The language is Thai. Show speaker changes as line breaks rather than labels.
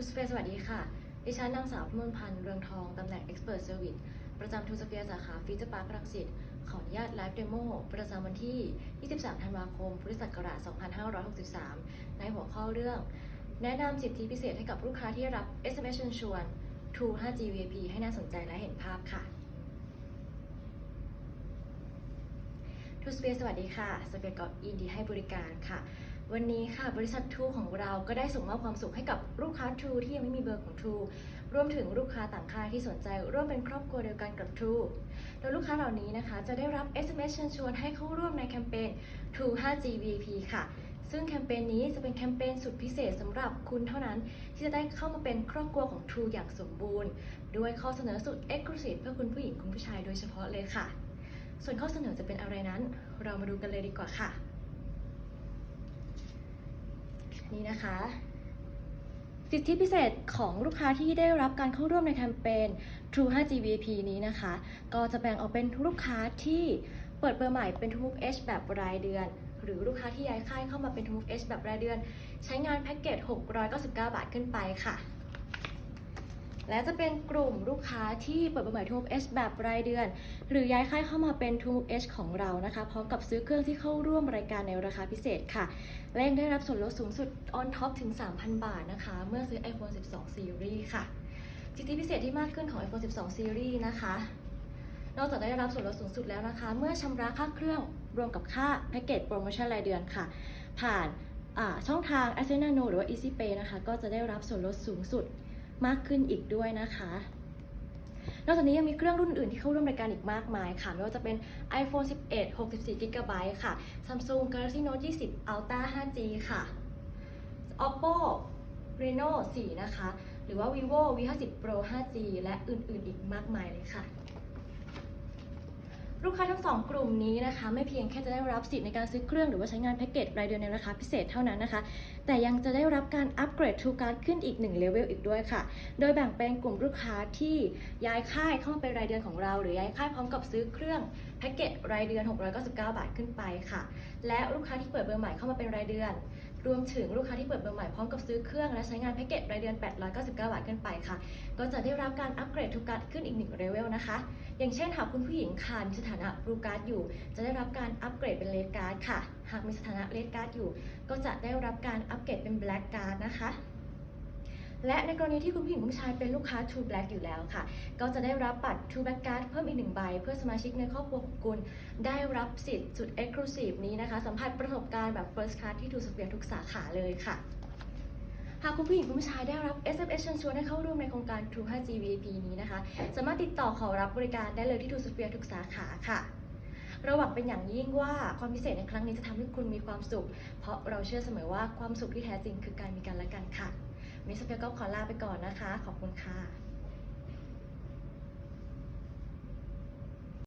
ทูสเฟียสวัสดีค่ะ ดิฉันนางสาวพิมลพันธ์เรืองทอง ตำแหน่ง Expert Service ประจำทูสเฟียสาขาฟีเจอร์พาร์ครังสิต ขออนุญาตไลฟ์เดโมประจำวันที่ 23 ธันวาคม พุทธศักราช 2563 ในหัวข้อเรื่อง แนะนำสิทธิพิเศษให้กับลูกค้าที่รับ SMS เชิญชวน True 5G VIP ให้น่าสนใจและเห็นภาพค่ะทูสเปียสวัสดีค่ะสเปียก็ยินดีให้บริการค่ะ วันนี้ค่ะบริษัททูของเราก็ได้ส่งมอบความสุขให้กับลูกค้าทูที่ยังไม่มีเบอร์ของทูรวมถึงลูกค้าต่างค่ายที่สนใจ ร่วมเป็นครอบครัวเดียวกันกับทูโดยลูกค้าเหล่านี้นะคะ จะได้รับ SMS เชิญชวนให้เข้าร่วมในแคมเปญ True 5G VIP ค่ะ ซึ่งแคมเปญนี้จะเป็นแคมเปญสุดพิเศษสำหรับคุณเท่านั้น ที่จะได้เข้ามาเป็นครอบครัวของ True อย่างสมบูรณ์ ด้วยข้อเสนอสุด Exclusive เพื่อคุณผู้หญิงคุณผู้ชายโดยเฉพาะเลยค่ะ ส่วนข้อเสนอจะเป็นอะไรนั้น เรามาดูกันเลยดีกว่าค่ะ นี่นะคะ สิทธิพิเศษของลูกค้าที่ได้รับการเข้าร่วมในแคมเปญ True 5G VIP นี้นะคะ ก็จะแบ่งออกเป็นลูกค้าที่เปิดเบอร์ใหม่เป็น True H แบบรายเดือน หรือลูกค้าที่ย้ายค่ายเข้ามาเป็น True H แบบรายเดือน ใช้งานแพ็กเกจ 699 บาทขึ้นไปค่ะ และจะเป็นกลุ่มลูกค้าที่เปิดบร์ใหม่ True H แบบรายเดือน หรือย้ายค่ายเข้ามาเป็น True H ของเรานะคะพร้อมกับซื้อเครื่องที่เข้าร่วมรายการในราคาพิเศษค่ะและยังได้รับส่วนลดสูงสุด on top ถึง 3,000 บาทนะคะ เมื่อซื้อ iPhone 12 Series ค่ะสิทธิพิเศษที่มากขึ้นของ iPhone 12 Series นะคะนอกจากได้รับส่วนลดสูงสุดแล้วนะคะ เมื่อชำระค่าเครื่องรวมกับค่าแพ็กเกจโปรโมชั่นรายเดือนค่ะ ผ่านช่องทาง a s c e n a n o หรือว่า Easy Pay นะคะ ก็จะได้รับส่วนลดสูงสุด มากขึ้นอีกด้วยนะคะ นอกจากนี้ยังมีเครื่องรุ่นอื่นที่เข้าร่วมรายการอีกมากมายค่ะ ไม่ว่าจะเป็น iPhone 11 64 GB ค่ะ Samsung Galaxy Note 20 Ultra 5G ค่ะ Oppo Reno 4 นะคะ หรือว่า Vivo V50 Pro 5G และอื่นๆอีกมากมายเลยค่ะ ลูกค้าทั้งสองกลุ่มนี้นะคะ ไม่เพียงแค่จะได้รับสิทธิ์ในการซื้อเครื่องหรือว่าใช้งานแพ็กเกจรายเดือนในราคาพิเศษเท่านั้นนะคะ แต่ยังจะได้รับการอัปเกรด True Card ขึ้นอีก1เลเวลอีกด้วยค่ะ โดยแบ่งเป็นกลุ่มลูกค้าที่ย้ายค่ายเข้ามาเป็นรายเดือนของเรา หรือย้ายค่ายพร้อมกับซื้อเครื่องแพ็กเกจรายเดือน 699 บาทขึ้นไปค่ะ และลูกค้าที่เปิดเบอร์ใหม่เข้ามาเป็นรายเดือนรวมถึงลูกค้าที่เปิดเบอร์ใหม่พร้อมกับซื้อเครื่องและใช้งานแพ็กเกจรายเดือน 899 บาทขึ้นไปค่ะ ก็จะได้รับการอัปเกรดทุกการขึ้นอีกหนึ่งเลเวลนะคะ อย่างเช่นหากคุณผู้หญิงค่ะมีสถานะบลูการ์ดอยู่ จะได้รับการอัปเกรดเป็นเลดการ์ดค่ะ หากมีสถานะเลดการ์ดอยู่ ก็จะได้รับการอัปเกรดเป็นแบล็กการ์ดนะคะ และในกรณีที่คุณผู้หญิงคุณผู้ชายเป็นลูกค้า True Black อยู่แล้วค่ะ ก็จะได้รับบัตร True Black Card เพิ่มอีกหนึ่งใบ เพื่อสมาชิกในครอบครัวของคุณ ได้รับสิทธิ์สุด Exclusive นี้นะคะ สัมผัสประสบการณ์แบบ First Class ที่ True Sphere ทุกสาขาเลยค่ะหากคุณผู้หญิงคุณผู้ชายได้รับ SMS เชิญชวนให้เข้าร่วมในโครงการ True 5G VIP นี้นะคะ สามารถติดต่อขอรับบริการได้เลยที่ True Sphere ทุกสาขาค่ะเราหวังเป็นอย่างยิ่งว่าความพิเศษในครั้งนี้จะทำให้คุณมีความสุข เพราะเราเชื่อเสมอว่าความสุขที่แท้จริงคือการมีกันและกันค่ะ มิสเปียร์ก็ขอลาไปก่อนนะคะ ขอบคุณค่ะ